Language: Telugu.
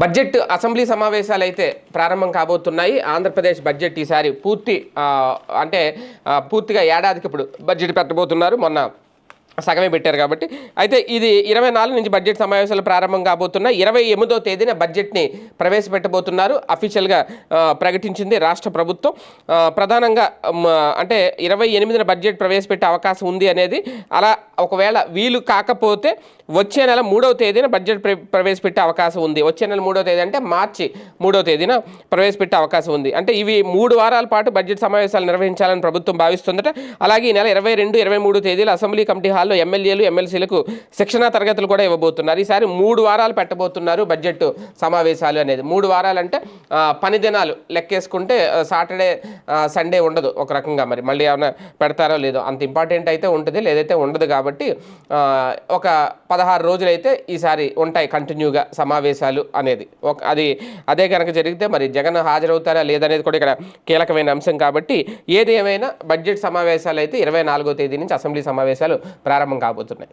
బడ్జెట్ అసెంబ్లీ సమావేశాలు అయితే ప్రారంభం కాబోతున్నాయి. ఆంధ్రప్రదేశ్ బడ్జెట్ ఈసారి పూర్తి అంటే పూర్తిగా ఏడాదికి ఇప్పుడు బడ్జెట్ పెట్టబోతున్నారు. మొన్న సగమే పెట్టారు కాబట్టి. అయితే ఇది ఇరవై నాలుగు నుంచి బడ్జెట్ సమావేశాలు ప్రారంభం కాబోతున్నాయి. ఇరవై ఎనిమిదో తేదీన బడ్జెట్ని ప్రవేశపెట్టబోతున్నారు. అఫీషియల్గా ప్రకటించింది రాష్ట్ర ప్రభుత్వం. ప్రధానంగా అంటే ఇరవై ఎనిమిదిన బడ్జెట్ ప్రవేశపెట్టే అవకాశం ఉంది అనేది అలా ఒకవేళ వీలు కాకపోతే వచ్చే నెల మూడవ తేదీన బడ్జెట్ ప్ర- ప్రవేశపెట్టే అవకాశం ఉంది. వచ్చే నెల మూడవ తేదీ అంటే మార్చి మూడవ తేదీన ప్రవేశపెట్టే అవకాశం ఉంది. అంటే ఇవి మూడు వారాల పాటు బడ్జెట్ సమావేశాలు నిర్వహించాలని ప్రభుత్వం భావిస్తుందట. అలాగే ఈ నెల ఇరవై రెండు ఇరవై మూడు తేదీలు అసెంబ్లీ కమిటీ హాల్లో ఎమ్మెల్యేలు ఎమ్మెల్సీలకు శిక్షణా తరగతులు కూడా ఇవ్వబోతున్నారు. ఈసారి మూడు వారాలు పెట్టబోతున్నారు బడ్జెట్ సమావేశాలు అనేది. మూడు వారాలు అంటే పని దినాలు లెక్కేసుకుంటే సాటర్డే సండే ఉండదు ఒక రకంగా మరి. మళ్ళీ ఏమైనా పెడతారో లేదో అంత ఇంపార్టెంట్ అయితే ఉంటుంది. లేదైతే ఉండదు కాబట్టి కాబట్టి ఒక పదహారు రోజులైతే ఈసారి ఉంటాయి కంటిన్యూగా సమావేశాలు అనేది. ఒక అది అదే కనుక జరిగితే మరి జగన్ హాజరవుతారా లేదనేది కూడా ఇక్కడ కీలకమైన అంశం కాబట్టి ఏది ఏమైనా బడ్జెట్ సమావేశాలు అయితే ఇరవై నాలుగో తేదీ నుంచి అసెంబ్లీ సమావేశాలు ప్రారంభం కాబోతున్నాయి.